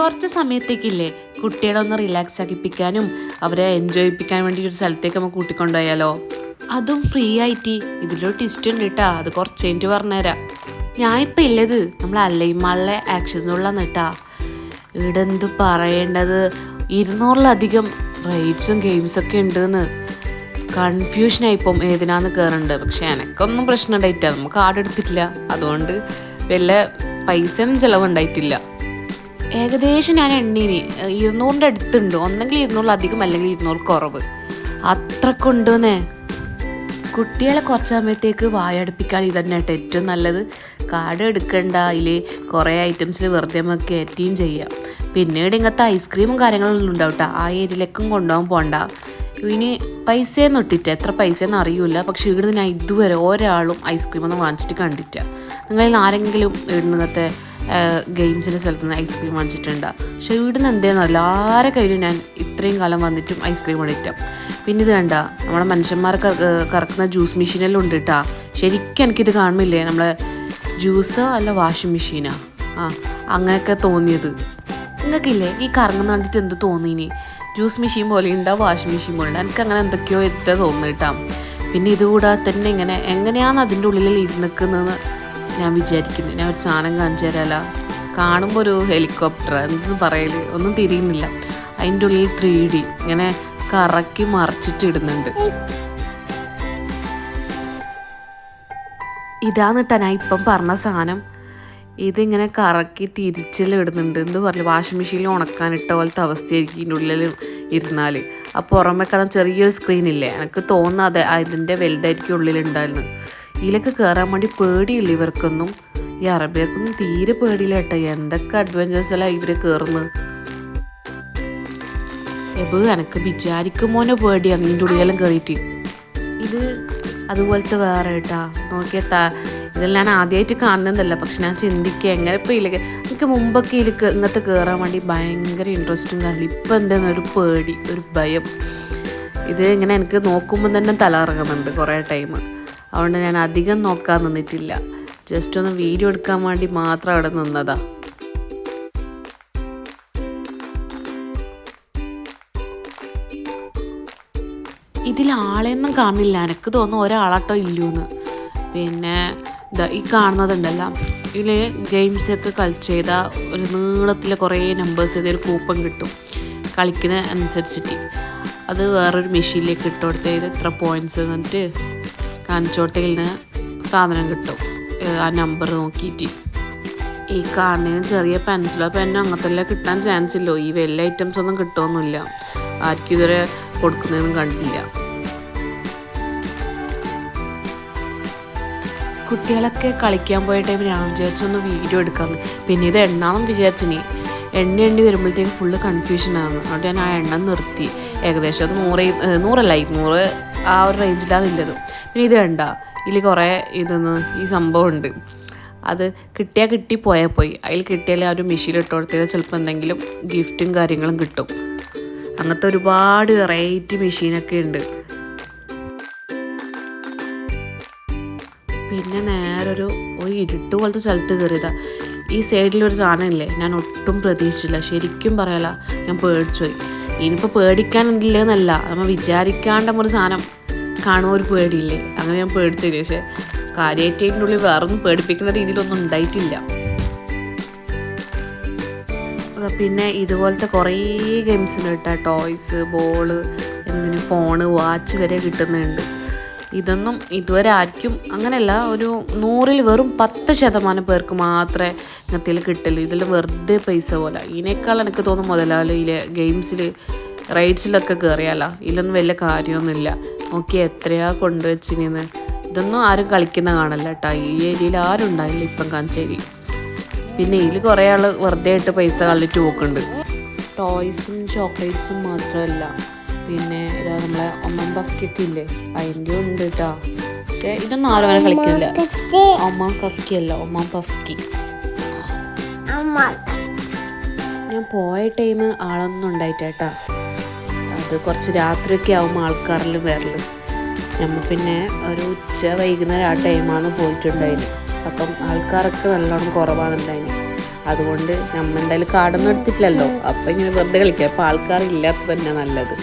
കുറച്ച് സമയത്തേക്കില്ലേ കുട്ടികളെ ഒന്ന് റിലാക്സ് ആക്കിപ്പിക്കാനും അവരെ എൻജോയ് ചെയ്യിപ്പിക്കാൻ വേണ്ടി ഒരു സ്ഥലത്തേക്ക് നമുക്ക് കൂട്ടിക്കൊണ്ടുപോയാലോ? അതും ഫ്രീ ആയിട്ട്. ഇതിലൊരു ടിസ്റ്റ് ഉണ്ട് കേട്ടാ അത് കുറച്ച് കഴിഞ്ഞിട്ട് പറഞ്ഞുതരാം. ഞാനിപ്പോൾ ഇല്ലത്. നമ്മൾ അല്ലൈമാളിലെ ആക്ഷൻസിനുള്ളതാണ് കേട്ടാ ഇവിടെ എന്ത് പറയേണ്ടത്? ഇരുന്നൂറിലധികം റൈഡ്സും ഗെയിംസൊക്കെ ഉണ്ടെന്ന് കൺഫ്യൂഷനായിപ്പം ഏതിനാന്ന് കയറുന്നുണ്ട് പക്ഷെ എനക്കൊന്നും പ്രശ്നം ഉണ്ടായിട്ടില്ല. നമുക്ക് കാർഡ് എടുത്തിട്ടില്ല. അതുകൊണ്ട് വല്ല പൈസ ഒന്നും ചിലവുണ്ടായിട്ടില്ല. ഏകദേശം ഞാൻ എണ്ണീന്. ഇരുന്നൂറിന്റെ അടുത്തുണ്ട്. ഒന്നെങ്കിൽ ഇരുന്നൂറിലധികം അല്ലെങ്കിൽ ഇരുന്നൂറ് കുറവ്. അത്രക്കുണ്ടെന്നേ കുട്ടികളെ കുറച്ച് സമയത്തേക്ക് വായടുപ്പിക്കാൻ ഇതന്നെ കേട്ടോ ഏറ്റവും നല്ലത്. കാട് എടുക്കണ്ട. അതിൽ കുറേ ഐറ്റംസിൽ വെറുതെ നമുക്ക് കയറ്റുകയും ചെയ്യാം. പിന്നീട് ഇങ്ങനത്തെ ഐസ്ക്രീമും കാര്യങ്ങളൊന്നും ഉണ്ടാവും കേട്ടോ ആ ഏരിയയിലേക്കും കൊണ്ടുപോകാൻ പോണ്ട. ഇനി പൈസയൊന്നും ഇട്ടിട്ട് എത്ര പൈസയെന്ന് അറിയില്ല. പക്ഷെ ഇവിടുന്ന് ഞാൻ ഇതുവരെ ഒരാളും ഐസ്ക്രീം ഒന്നും വാങ്ങിച്ചിട്ട് കണ്ടിട്ടില്ല. നിങ്ങളിൽ ആരെങ്കിലും ഇവിടുന്ന് ഇങ്ങനത്തെ ഗെയിംസിന്റെ സ്ഥലത്ത് നിന്ന് ഐസ്ക്രീം വാങ്ങിച്ചിട്ടുണ്ട്. പക്ഷേ ഇവിടുന്ന് എന്തേന്ന് അറിയില്ല ആരെ കയ്യിലും ഞാൻ ഇത്രയും കാലം വന്നിട്ടും ഐസ്ക്രീം അടിക്കാം പിന്നെ ഇത് കണ്ട നമ്മുടെ മനുഷ്യന്മാർ കറക്കുന്ന ജ്യൂസ് മെഷീനെല്ലാം ഉണ്ട് കേട്ടാ ശരിക്കും എനിക്കിത് കാണുന്നില്ലേ? നമ്മളെ ജ്യൂസ് അല്ല വാഷിംഗ് മെഷീനാ ആ. അങ്ങനെയൊക്കെ തോന്നിയത്. നിങ്ങൾക്കില്ലേ? ഈ കറങ്ങുന്ന കണ്ടിട്ട് എന്ത് തോന്നിനി ജ്യൂസ് മെഷീൻ പോലെ ഉണ്ടാവും വാഷിംഗ് മെഷീൻ പോലെ ഉണ്ടാവും എനിക്ക് അങ്ങനെ എന്തൊക്കെയോ ഇട്ടാ തോന്നുന്നു പിന്നെ ഇതുകൂടാതെ തന്നെ ഇങ്ങനെ എങ്ങനെയാണ് അതിന്റെ ഉള്ളിൽ ഇരുന്നിക്കുന്നതെന്ന് ഞാൻ വിചാരിക്കുന്നു. ഞാൻ ഒരു സാധനം കാണിച്ചു തരാല. കാണുമ്പോൾ ഒരു ഹെലികോപ്റ്റർ എന്തെന്ന് പറയൽ? ഒന്നും തിരിയുന്നില്ല. അതിന്റെ ഉള്ളിൽ ത്രീ ഡി ഇങ്ങനെ കറക്കി മറിച്ചിട്ടിടുന്നുണ്ട് ഇടുന്നുണ്ട്. ഇതാന്ന് ഞാൻ ഇപ്പം പറഞ്ഞ സാധനം. ഇതിങ്ങനെ കറക്കി തിരിച്ചെല്ലാം ഇടുന്നുണ്ട്. എന്ത് പറഞ്ഞു വാഷിംഗ് മെഷീനിൽ ഉണക്കാനിട്ട പോലത്തെ അവസ്ഥയായിരിക്കും ഇതിന്റെ ഉള്ളിൽ ഇരുന്നാൽ അപ്പോൾ പുറമെ ചെറിയൊരു സ്ക്രീനില്ലേ എനിക്ക് തോന്നാതെ അതിന്റെ വലുതായിരിക്കും ഉള്ളിലുണ്ടായിരുന്നു ഇതിലൊക്കെ കയറാൻ വേണ്ടി പേടിയില്ല ഇവർക്കൊന്നും. ഈ അറബിയൊക്കൊന്നും തീരെ പേടിയില്ല കേട്ടോ. എന്തൊക്കെ അഡ്വഞ്ചേഴ്സല്ല ഇവർ കയറുന്നത് എബ് എനക്ക് വിചാരിക്കുമോനെ പേടിയാണ് നിന്റെ ഉള്ളിലെല്ലാം കയറിയിട്ട് ഇത് അതുപോലത്തെ വേറെ കേട്ടാ നോക്കിയ താ ഇതെല്ലാം ഞാൻ ആദ്യമായിട്ട് കാണുന്നതല്ല. പക്ഷെ ഞാൻ ചിന്തിക്കുക എങ്ങനെ ഇപ്പോൾ ഇല്ല എനിക്ക് മുമ്പൊക്കെ ഇതിൽ ഇങ്ങനത്തെ കയറാൻ വേണ്ടി ഭയങ്കര ഇൻട്രസ്റ്റും കാരണം ഇപ്പം എന്താണ്? ഒരു പേടി ഒരു ഭയം. ഇത് ഇങ്ങനെ എനിക്ക് നോക്കുമ്പോൾ തന്നെ തല ഇറങ്ങുന്നുണ്ട് കുറേ ടൈം അതുകൊണ്ട് ഞാൻ അധികം നോക്കാൻ നിന്നിട്ടില്ല. ജസ്റ്റ് ഒന്ന് വീഡിയോ എടുക്കാൻ വേണ്ടി മാത്രം അവിടെ നിന്നതാ. ഇതിൽ ആളെയൊന്നും കാണില്ല. എനിക്ക് തോന്നുന്നു ഒരാളാട്ടോ ഇല്ലൂന്ന്. പിന്നെ ഈ കാണുന്നതുണ്ടല്ലോ. ഇതിൽ ഗെയിംസൊക്കെ കളിച്ച് ചെയ്ത ഒരു നീളത്തിൽ കുറേ നമ്പേഴ്സ് ചെയ്ത ഒരു കൂപ്പൺ കിട്ടും. കളിക്കുന്ന അനുസരിച്ചിട്ട്. അത് വേറൊരു മെഷീനിലേക്ക് ഇട്ട് കൊടുത്ത് ഇത് എത്ര പോയിന്റ്സ് എന്നിട്ട് കാണിച്ചോട്ടയിൽ നിന്ന് സാധനം കിട്ടും. ആ നമ്പർ നോക്കിയിട്ട് ഈ കാണുന്നതിന് ചെറിയ പെൻസിലോ പെന്നോ അങ്ങനത്തെ എല്ലാം കിട്ടാൻ ചാൻസ് ഇല്ലോ. ഈ വലിയ ഐറ്റംസ് ഒന്നും കിട്ടുമൊന്നുമില്ല ആർക്കും ഇതുവരെ കൊടുക്കുന്നതൊന്നും കണ്ടില്ല കുട്ടികളൊക്കെ കളിക്കാൻ പോയ ടൈമിൽ ഞാൻ വിചാരിച്ചു ഒന്ന് വീഡിയോ എടുക്കാമെന്ന് പിന്നെ ഇത് എണ്ണാമെന്ന് വിചാരിച്ചിനി എണ്ണ എണ്ണി വരുമ്പോഴത്തേക്ക് ഫുള്ള് കൺഫ്യൂഷൻ ആണ്. അതുകൊണ്ട് ഞാൻ ആ എണ്ണം നിർത്തി. ഏകദേശം നൂറ് നൂറല്ല ഇരുന്നൂറ് ആ ഒരു റേഞ്ചിലാണ് ഉള്ളത് പിന്നെ ഇത് കണ്ട ഇതിൽ കുറേ ഇതെന്ന് ഈ സംഭവം ഉണ്ട് അത് കിട്ടിയാൽ കിട്ടി പോയാൽ പോയി. അതിൽ കിട്ടിയാൽ ആ ഒരു മെഷീൻ ഇട്ട് കൊടുത്താൽ ചിലപ്പോൾ എന്തെങ്കിലും ഗിഫ്റ്റും കാര്യങ്ങളും കിട്ടും. അങ്ങനത്തെ ഒരുപാട് വെറൈറ്റി മെഷീനൊക്കെ ഉണ്ട്. പിന്നെ നേരെ ഒരു ഒരു ഇരുട്ട് പോലത്തെ സ്ഥലത്ത് കയറിയതാ ഈ സൈഡിലൊരു സാധനം ഇല്ലേ? ഞാൻ ഒട്ടും പ്രതീക്ഷിച്ചില്ല. ശരിക്കും പറയല ഞാൻ പേടിച്ചു പോയി. ഇനിയിപ്പോൾ പേടിക്കാനില്ലെന്നല്ല നമ്മൾ വിചാരിക്കാണ്ട ഒരു സാധനം കാണുമ്പോൾ ഒരു പേടിയില്ലേ? അങ്ങനെ ഞാൻ പേടിച്ചു പോയി. പക്ഷേ കാര്യമായിട്ട് ഉള്ളിൽ വേറൊന്നും പേടിപ്പിക്കുന്ന രീതിയിലൊന്നും ഉണ്ടായിട്ടില്ല. പിന്നെ ഇതുപോലത്തെ കുറേ ഗെയിംസ് കേട്ടോ ടോയ്സ് ബോൾ എന്തിന് ഫോണ് വാച്ച് വരെ കിട്ടുന്നുണ്ട്. ഇതൊന്നും ഇതുവരെ ആർക്കും അങ്ങനെയല്ല ഒരു നൂറിൽ വെറും പത്ത് ശതമാനം പേർക്ക് മാത്രമേ ഇങ്ങനത്തിൽ കിട്ടുള്ളൂ. ഇതിൽ വെറുതെ പൈസ പോലെ. ഇതിനേക്കാൾ എനിക്ക് തോന്നുന്നു മുതലാളിയിൽ ഗെയിംസിൽ റൈഡ്സിലൊക്കെ കയറിയാലോ ഇതിലൊന്നും വലിയ കാര്യമൊന്നുമില്ല. നോക്കി എത്രയാ കൊണ്ടുവച്ചിനിന്ന് ഇതൊന്നും ആരും കളിക്കുന്ന കാണല്ല കേട്ടോ ഈ ഏരിയയിൽ ആരും ഉണ്ടായില്ല ഇപ്പം കാഞ്ചേരി. പിന്നെ ഇതിൽ കുറേ ആൾ വെറുതെ ആയിട്ട് പൈസ കളിട്ട് പോക്കുന്നുണ്ട് ടോയ്സും ചോക്ലേറ്റ്സും മാത്രമല്ല പിന്നെ ഇതാ നമ്മളെ ഒന്നാം കക്കിയൊക്കെ ഇല്ലേ അതിന്റെ ഉണ്ട് കേട്ടോ പക്ഷേ ഇതൊന്നും ആരും അങ്ങനെ കളിക്കില്ല ഒമാൻ കക്കിയല്ല ഒമാൻ പഫ്കി. ഞാൻ പോയ ടൈം ആളൊന്നും ഉണ്ടായിട്ടേട്ടാ അത് കുറച്ച് രാത്രിയൊക്കെ ആവും ആൾക്കാരിലും വരൽ നമ്മൾ പിന്നെ ഒരു ഉച്ച വൈകുന്നേരം ആ ടൈമാണ് പോയിട്ടുണ്ടായിന്. അപ്പം ആൾക്കാരൊക്കെ നല്ലോണം കുറവാണുണ്ടായിന് അതുകൊണ്ട് നമ്മ എന്തായാലും കാടൊന്നും എടുത്തിട്ടില്ലല്ലോ. അപ്പം ഇങ്ങനെ വെറുതെ കളിക്കുക അപ്പം ആൾക്കാരില്ലാത്ത തന്നെ നല്ലത്.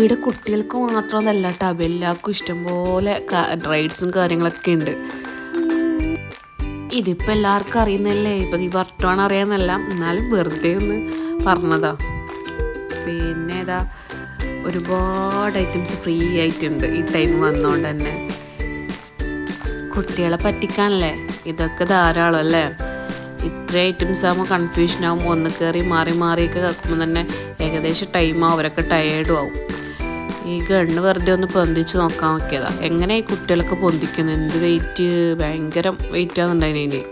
ഇവിടെ കുട്ടികൾക്ക് മാത്രമല്ല കേട്ടോ എല്ലാവർക്കും ഇഷ്ടംപോലെ റൈഡ്സും കാര്യങ്ങളൊക്കെ ഉണ്ട്. ഇതിപ്പോൾ എല്ലാവർക്കും അറിയുന്നല്ലേ ഇപ്പം ഈ വർട്ടമാണ് അറിയാമെന്നല്ല എന്നാലും വെറുതെ ഒന്ന് പറഞ്ഞതാ. പിന്നെ ഏതാ? ഒരുപാട് ഐറ്റംസ് ഫ്രീ ആയിട്ടുണ്ട് ഈ ടൈം വന്നുകൊണ്ട് തന്നെ. കുട്ടികളെ പറ്റിക്കാനല്ലേ ഇതൊക്കെ ധാരാളം അല്ലേ? ഇത്ര ഐറ്റംസ് ആകുമ്പോൾ കൺഫ്യൂഷൻ ആകുമ്പോൾ ഒന്ന് കയറി മാറി മാറിയൊക്കെ കേൾക്കുമ്പോൾ തന്നെ ഏകദേശം ടൈം അവരൊക്കെ ടയേർഡും ആവും. ഈ ഗണ്ണ് വെറുതെ ഒന്ന് പൊന്തിച്ച് നോക്കാൻ നോക്കിയതാ. എങ്ങനെ ഈ കുട്ടികളൊക്കെ പൊന്തിക്കുന്നത് എന്ത് വെയിറ്റ് ഭയങ്കരം വെയിറ്റ് ആകുന്നുണ്ടായിന്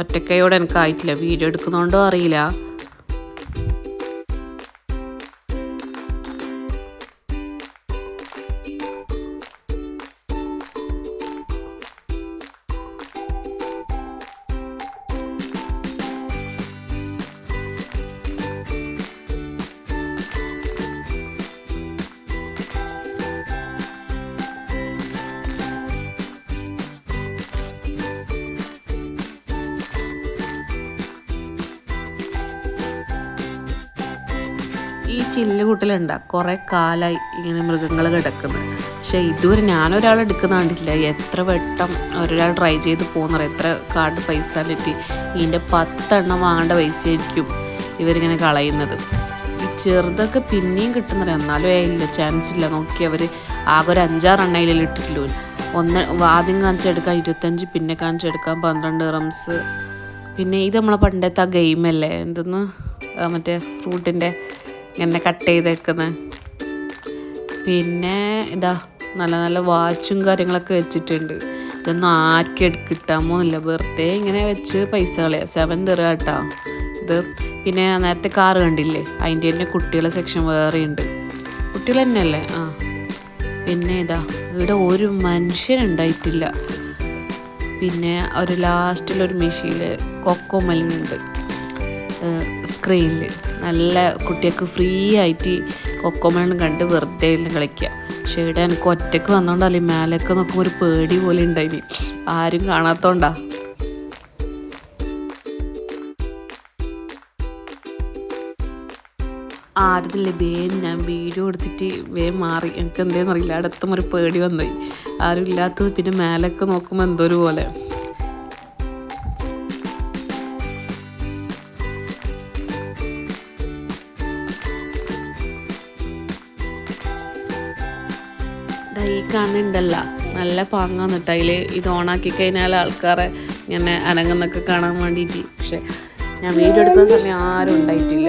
ഒറ്റക്കൈയോടെ എനിക്കായിട്ടില്ല. വീഡിയോ എടുക്കുന്നതുകൊണ്ടോ അറിയില്ല. ഈ ചില്ല കൂട്ടിലുണ്ട? കുറേ കാലായി ഇങ്ങനെ മൃഗങ്ങൾ കിടക്കുന്നത് പക്ഷെ ഇതുവരെ ഞാനൊരാൾ എടുക്കുന്ന കണ്ടിട്ടില്ല. എത്ര വട്ടം ഒരാൾ ട്രൈ ചെയ്ത് പോകുന്നറിയ എത്ര കാർഡ് പൈസ പറ്റി ഇതിന്റെ പത്തെണ്ണം വാങ്ങേണ്ട പൈസ ആയിരിക്കും ഇവരിങ്ങനെ കളയുന്നത്. ഈ ചെറുതൊക്കെ പിന്നെയും കിട്ടുന്നറിയാം? എന്നാലും ഇല്ല ചാൻസ് ഇല്ല. നോക്കി അവർ ആകെ ഒരു അഞ്ചാറെണ്ണയിൽ ഇട്ടിട്ടുള്ളൂ. ഒന്ന് ആദ്യം കാണിച്ചെടുക്കാൻ ഇരുപത്തഞ്ച് പിന്നെ കാണിച്ചെടുക്കാൻ പന്ത്രണ്ട് റംസ്. പിന്നെ ഇത് നമ്മളെ പണ്ടത്തെ ആ ഗെയിമല്ലേ എന്തെന്ന്? മറ്റേ ഫ്രൂട്ടിന്റെ ഇങ്ങനെ കട്ട് ചെയ്തേക്കുന്നത് പിന്നെ ഇതാ നല്ല നല്ല വാച്ചും കാര്യങ്ങളൊക്കെ വെച്ചിട്ടുണ്ട്. ഇതൊന്നും ആർക്കും കിട്ടാൻ പോകുന്നില്ല വെറുതെ ഇങ്ങനെ വെച്ച് പൈസ കളയാ. സെവൻ തരുക കേട്ടോ ഇത് പിന്നെ നേരത്തെ കാറ് കണ്ടില്ലേ? അതിന്റെ തന്നെ കുട്ടികളെ സെക്ഷൻ വേറെ ഉണ്ട് കുട്ടികൾ തന്നെയല്ലേ? ആ. പിന്നെ ഇതാ ഇവിടെ ഒരു മനുഷ്യനുണ്ടായിട്ടില്ല പിന്നെ ഒരു ലാസ്റ്റിലൊരു മെഷീൻ കൊക്കോ മലുണ്ട് സ്ക്രീനിൽ നല്ല കുട്ടികൾക്ക് ഫ്രീ ആയിട്ട് കൊക്കോമേളും കണ്ട് വെറുതെ കളിക്കുക പക്ഷേ ഇവിടെ എനിക്ക് ഒറ്റയ്ക്ക് വന്നോണ്ടല്ലേ മേലൊക്കെ നോക്കുമ്പോൾ ഒരു പേടി പോലെ ഉണ്ടായി ആരും കാണാത്തോണ്ടാ. ആരുന്നില്ല വേഗം ഞാൻ വീഡിയോ എടുത്തിട്ട് വേഗം മാറി. എനിക്ക് എന്തേന്ന് അറിയില്ല. അടുത്തും ഒരു പേടി വന്നു. ആരും ഇല്ലാത്തത് പിന്നെ മേലൊക്കെ നോക്കുമ്പോൾ എന്തോ ഒരു പോലെ. ഈ കണ്ണുണ്ടല്ല നല്ല പാങ്ങാന്ന് കേട്ടോ അതിൽ ഇത് ഓണാക്കി കഴിഞ്ഞാൽ ആൾക്കാരെ ഇങ്ങനെ അനങ്ങുന്നൊക്കെ കാണാൻ വേണ്ടിയിട്ട്. പക്ഷെ ഞാൻ വീഡിയോ എടുക്കുന്ന സമയം ആരും ഉണ്ടായിട്ടില്ല.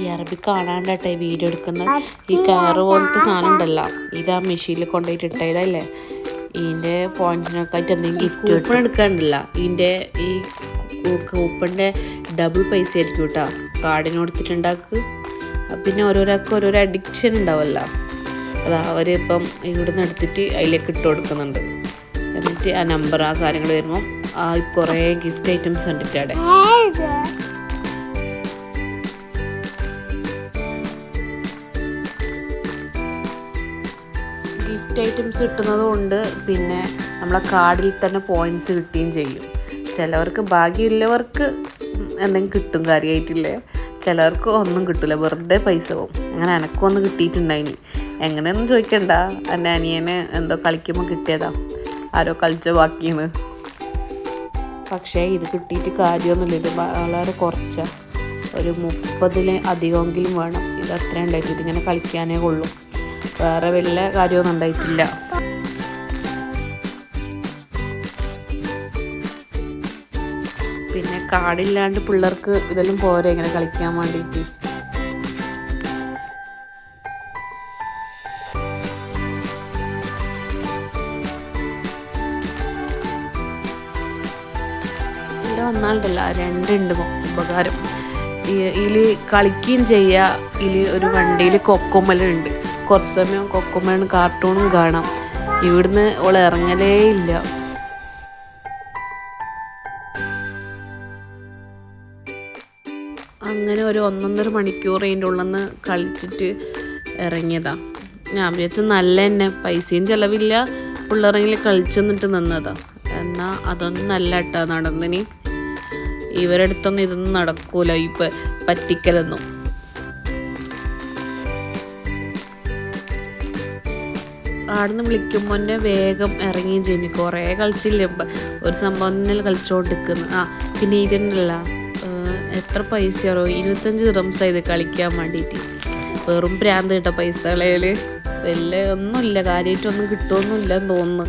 ഈ അറബി കാണാണ്ടട്ടെ ഈ വീഡിയോ എടുക്കുന്ന ഈ കയറ് പോലത്തെ സാധനം ഉണ്ടല്ലോ ഇതാ ആ മെഷീനിൽ കൊണ്ടുപോയിട്ട് ഇട്ടതല്ലേ ഇതിന്റെ പോയിന്റ്സിനൊക്കെ ആയിട്ട് എന്തെങ്കിലും ഗിഫ്റ്റ് കൂപ്പൺ എടുക്കാണ്ടല്ല. ഇതിന്റെ ഈ കൂപ്പണിന്റെ ഡബിൾ പൈസ ആയിരിക്കും കേട്ടോ കാർഡിന് കൊടുത്തിട്ടുണ്ടാക്ക്. പിന്നെ ഓരോരാൾക്ക് ഓരോരോ അഡിക്ഷൻ ഉണ്ടാവുമല്ലോ അതാ അവർ ഇപ്പം ഇവിടുന്ന് എടുത്തിട്ട് അതിലേക്ക് ഇട്ട് കൊടുക്കുന്നുണ്ട്. എന്നിട്ട് ആ നമ്പർ ആ കാര്യങ്ങൾ വരുമ്പോൾ ആ കുറേ ഗിഫ്റ്റ് ഐറ്റംസ് ഉണ്ട് അവിടെ. ഗിഫ്റ്റ് ഐറ്റംസ് കിട്ടുന്നത് കൊണ്ട് പിന്നെ നമ്മളെ കാർഡിൽ തന്നെ പോയിന്റ്സ് കിട്ടുകയും ചെയ്യും. ചിലവർക്ക് ഭാഗ്യമില്ലവർക്ക് എന്തെങ്കിലും കിട്ടും കാര്യമായിട്ടില്ലേ ചിലവർക്ക് ഒന്നും കിട്ടില്ല വെറുതെ പൈസ പോകും. അങ്ങനെ എനക്കൊന്നും കിട്ടിയിട്ടുണ്ടായിനി. എങ്ങനെയൊന്നും ചോദിക്കണ്ട. എന്റെ അനിയന് എന്തോ കളിക്കുമ്പോൾ കിട്ടിയതാ. ആരോ കളിച്ച ബാക്കിയെന്ന് പക്ഷേ ഇത് കിട്ടിയിട്ട് കാര്യമൊന്നുമില്ല. ഇത് വളരെ കുറച്ചാണ് ഒരു മുപ്പതിൽ അധികമെങ്കിലും വേണം. ഇത് അത്രയും ഉണ്ടായിട്ട് ഇതിങ്ങനെ കളിക്കാനേ കൊള്ളൂ വേറെ വലിയ കാര്യമൊന്നും ഉണ്ടായിട്ടില്ല. പിന്നെ കാടില്ലാണ്ട് പിള്ളേർക്ക് ഇതെല്ലാം പോരെ ഇങ്ങനെ കളിക്കാൻ വേണ്ടിയിട്ട്. ഇവിടെ വന്നാലുണ്ടല്ല രണ്ടുണ്ട് ഉപകാരം. ഇതിൽ കളിക്കുകയും ചെയ്യുക ഇതിൽ ഒരു വണ്ടിയിൽ കൊക്കുമ്പലുണ്ട് കുറച്ച് സമയം കൊക്കുമ്മലാണ് കാർട്ടൂണും കാണാം. ഇവിടുന്ന് ഓൾ ഇറങ്ങലേ ഇല്ല. അങ്ങനെ ഒരു ഒന്നൊന്നര മണിക്കൂർ അതിന്റെ ഉള്ളിൽ നിന്ന് കളിച്ചിട്ട് ഇറങ്ങിയതാ. ഞാൻ വിചാരിച്ച നല്ല തന്നെ പൈസയും ചിലവില്ല പിള്ളേറെങ്കിൽ കളിച്ചു നിന്നിട്ട് നിന്നതാ. എന്നാൽ അതൊന്നും നല്ല കേട്ടോ നടന്നിനി. ഇവരടുത്തൊന്നും ഇതൊന്നും നടക്കൂല ഇപ്പം പറ്റിക്കലൊന്നും. ആടുന്ന് വിളിക്കുമ്പോൾ തന്നെ വേഗം ഇറങ്ങുകയും ചെയ്യുന്നു കുറേ കളിച്ചില്ല? ഒരു സംഭവം തന്നെ കളിച്ചുകൊണ്ടിരിക്കുന്നു ആ പിന്നെ ഇതിനല്ല എത്ര പൈസ പൈസയാറോ ഇരുപത്തഞ്ച് ദിറംസ് ഇത് കളിക്കാൻ വേണ്ടിയിട്ട് വെറും പ്രാന്ത് കിട്ട പൈസ കളയിൽ വലിയ ഒന്നുമില്ല കാര്യമായിട്ടൊന്നും കിട്ടുമൊന്നുമില്ല എന്ന് തോന്നുന്നു.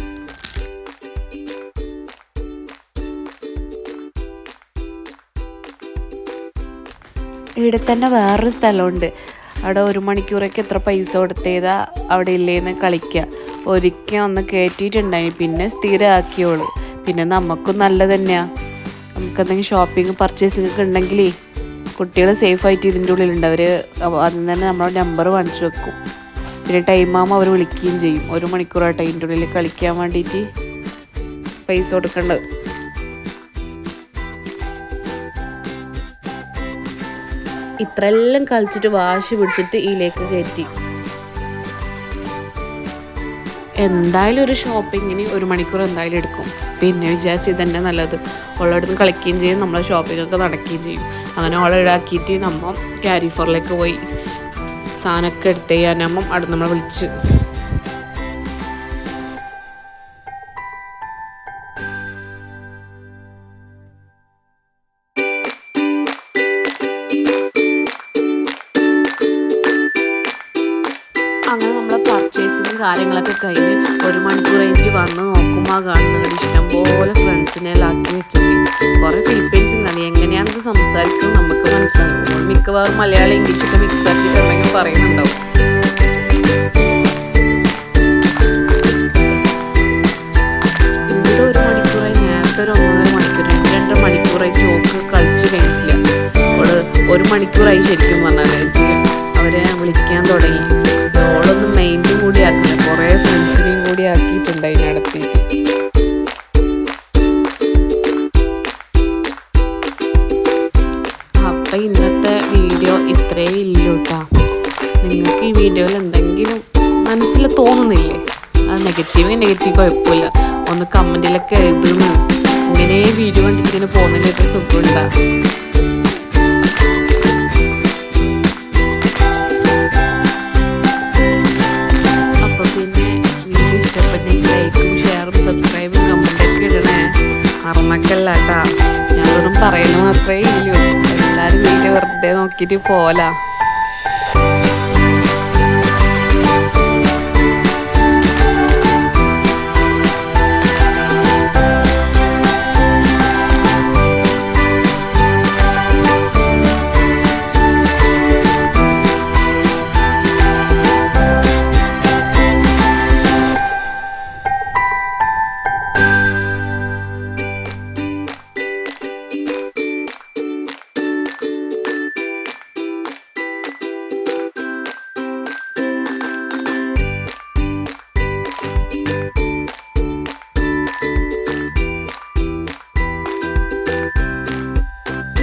ഇവിടെ തന്നെ വേറൊരു സ്ഥലമുണ്ട്. അവിടെ ഒരു മണിക്കൂറേക്ക് എത്ര പൈസ കൊടുത്തേതാ അവിടെ ഇല്ലേന്ന് കളിക്കുക ഒരിക്കൽ ഒന്ന് കയറ്റിയിട്ടുണ്ടായി പിന്നെ സ്ഥിരമാക്കിയോളൂ പിന്നെ നമുക്കും നല്ല തന്നെയാണ് നമുക്ക് എന്തെങ്കിലും ഷോപ്പിംഗ് പർച്ചേസിംഗ് ഒക്കെ ഉണ്ടെങ്കിലേ കുട്ടികൾ സേഫ് ആയിട്ട് ഇതിന്റെ ഉള്ളിലുണ്ട്. അവർ അതിൽ തന്നെ നമ്മളെ നമ്പർ വാങ്ങിച്ചു വെക്കും. പിന്നെ ടൈം ആകുമ്പോൾ അവർ വിളിക്കുകയും ചെയ്യും. ഒരു മണിക്കൂറായിട്ട് അതിന്റെ ഉള്ളിൽ കളിക്കാൻ വേണ്ടിയിട്ട് പൈസ കൊടുക്കേണ്ടത്. ഇത്രയെല്ലാം കളിച്ചിട്ട് വാശി പിടിച്ചിട്ട് ഇതിലേക്ക് കയറ്റി. എന്തായാലും ഒരു ഷോപ്പിങ്ങിന് ഒരു മണിക്കൂർ എന്തായാലും എടുക്കും. പിന്നെ വിചാരിച്ച് ഇതന്നെ നല്ലത്. ഉള്ളടത്ത് കളിക്കുകയും ചെയ്യും നമ്മളെ ഷോപ്പിംഗ് ഒക്കെ നടക്കുകയും ചെയ്യും. അങ്ങനെ ഓളെ ഇടാക്കിയിട്ട് നമ്മൾ ക്യാരി ഫോറിലേക്ക് പോയി. സാധനമൊക്കെ എടുത്ത് ചെയ്യാനാകുമ്പം അവിടെ നമ്മളെ വിളിച്ച് കാര്യങ്ങളൊക്കെ കഴിഞ്ഞ് ഒരു മണിക്കൂർ കഴിഞ്ഞിട്ട് വന്ന് നോക്കുമ്പോൾ കാണുന്നത് ഇഷ്ടംപോലെ ഫ്രണ്ട്സിനെ ആക്കി വെച്ചിട്ട്. കുറേ ഫിലിപ്പീൻസും കാണി എങ്ങനെയാണെന്ന് സംസാരിക്കുന്നത് നമുക്ക് മനസ്സിലാവും. മിക്കവാറും മലയാളം ഇംഗ്ലീഷൊക്കെ മിക്സ് ആക്കിയിട്ടുണ്ടെങ്കിൽ പറയുന്നുണ്ടാവും. ഒരു മണിക്കൂറായി കഴിഞ്ഞിട്ടില്ല. ഒരു മണിക്കൂറായി ശരിക്കും പറഞ്ഞാൽ അവരെ വിളിക്കാൻ തുടങ്ങി. ഓളൊന്ന് മെയിന്റെ കൂടി ആക്കില്ല കുറേ ഫ്രണ്ട്സിനെയും കൂടി ആക്കിയിട്ടുണ്ട് അതിനടത്തി അപ്പം ഇന്നത്തെ വീഡിയോ ഇത്രയേ ഇല്ലൂ നിങ്ങൾക്ക് ഈ വീഡിയോയിൽ എന്തെങ്കിലും മനസ്സിൽ തോന്നുന്നില്ലേ? അത് നെഗറ്റീവ് നെഗറ്റീവ് കുഴപ്പമില്ല. ഒന്ന് കമന്റിലൊക്കെ എഴുതുന്നു. ഇങ്ങനെ വീഡിയോ കണ്ടിട്ട് ഇങ്ങനെ പോകുന്നതിന്റെ സുഖമുണ്ടാ? മറന്നക്കല്ല കേട്ടാ ഞാനൊന്നും പറയുന്നത് മാത്രമേ ഇല്ലൂ എല്ലാവരും വീഡിയോ വെറുതെ നോക്കിയിട്ട് പോലാ